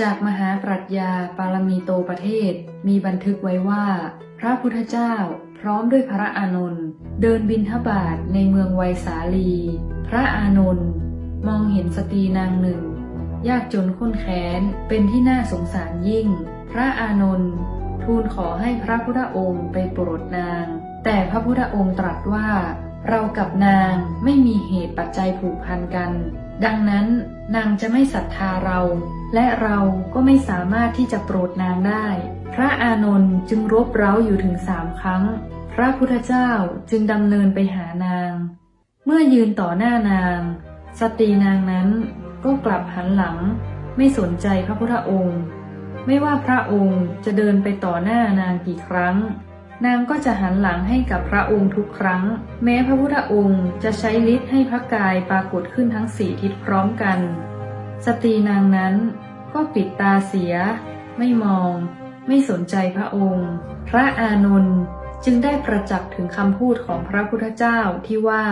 จากมหาปรัชญาปารมีโตประเทศ มีบันทึกไว้ว่า พระพุทธเจ้าพร้อมด้วยพระอานนท์เดินบินทบาทในเมืองไวสาลี พระอานนท์มองเห็นสตรีนางหนึ่ง ยากจนข้นแค้นเป็นที่น่าสงสารยิ่ง พระอานนท์ทูลขอให้พระพุทธองค์ไปโปรดนาง แต่พระพุทธองค์ตรัสว่า เรากับนางไม่มีเหตุปัจจัยผูกพันกัน ดังนั้นนางจะไม่ศรัทธาเรา และเราก็ไม่สามารถที่จะโปรดนางได้ พระอานนท์จึงรบเร้าอยู่ถึงสามครั้ง พระพุทธเจ้าจึงดำเนินไปหานาง เมื่อยืนต่อหน้านาง สตรีนางนั้นก็กลับหันหลัง ไม่สนใจพระพุทธองค์ ไม่ว่าพระองค์จะเดินไปต่อหน้านางกี่ครั้ง นางก็จะหันหลังให้กับพระองค์ทุกครั้ง แม้พระพุทธองค์จะใช้ฤทธิ์ให้พระกายปรากฏขึ้นทั้งสี่ทิศพร้อมกัน สตรีนางนั้นก็ปิดตาเสีย ไม่มอง ไม่สนใจพระองค์ พระอานนท์จึงได้ประจักษ์ถึงคำพูดของพระพุทธเจ้าที่ว่า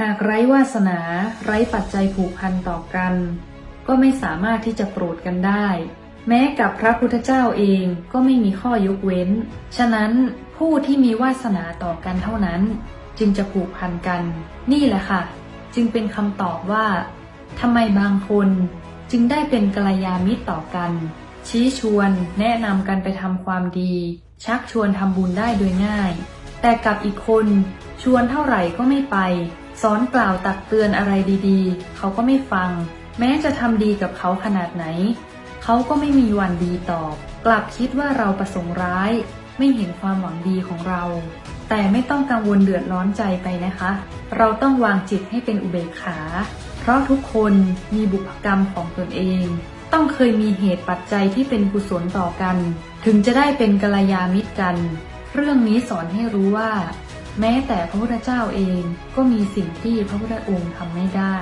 หากไร้วาสนาไร้ปัจจัยผูกพันต่อกัน ก็ไม่สามารถที่จะโปรดกันได้ แม้กับพระพุทธเจ้าเองก็ไม่มีข้อยกเว้น ฉะนั้น ผู้ที่มีวาสนาต่อกันเท่านั้น จึงจะผูกพันกัน นี่แหละค่ะ จึงเป็นคำตอบว่าทำไมบางคนจึงได้เป็นกัลยาณมิตรต่อกัน ชี้ชวนแนะนำกันไปทำความดี ชักชวนทำบุญได้โดยง่าย แต่กับอีกคนชวนเท่าไหร่ก็ไม่ไป สอนกล่าวตักเตือนอะไรดีๆ เขาก็ไม่ฟัง แม้จะทำดีกับเขาขนาดไหน เขาก็ไม่มีวันดีตอบ กลับคิดว่าเราประสงค์ร้าย ไม่เห็นความหวังดีของเรา แต่ไม่ต้องกังวลเดือดร้อนใจไปนะคะ เราต้องวางจิตให้เป็นอุเบกขา เพราะทุกคนมีบุพกรรมของตนเอง ต้องเคยมีเหตุปัจจัยที่เป็นกุศลต่อกัน ถึงจะได้เป็นกัลยาณมิตรกัน เรื่องนี้สอนให้รู้ว่า แม้แต่พระพุทธเจ้าเองก็มีสิ่งที่พระพุทธองค์ทำไม่ได้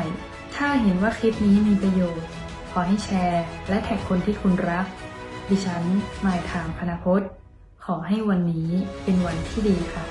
ถ้าเห็นว่าคลิปนี้มีประโยชน์ขอให้แชร์ และแท็กคนที่คุณรัก ดิฉันหมายถามพนพจน์ ขอให้วันนี้เป็นวันที่ดีค่ะ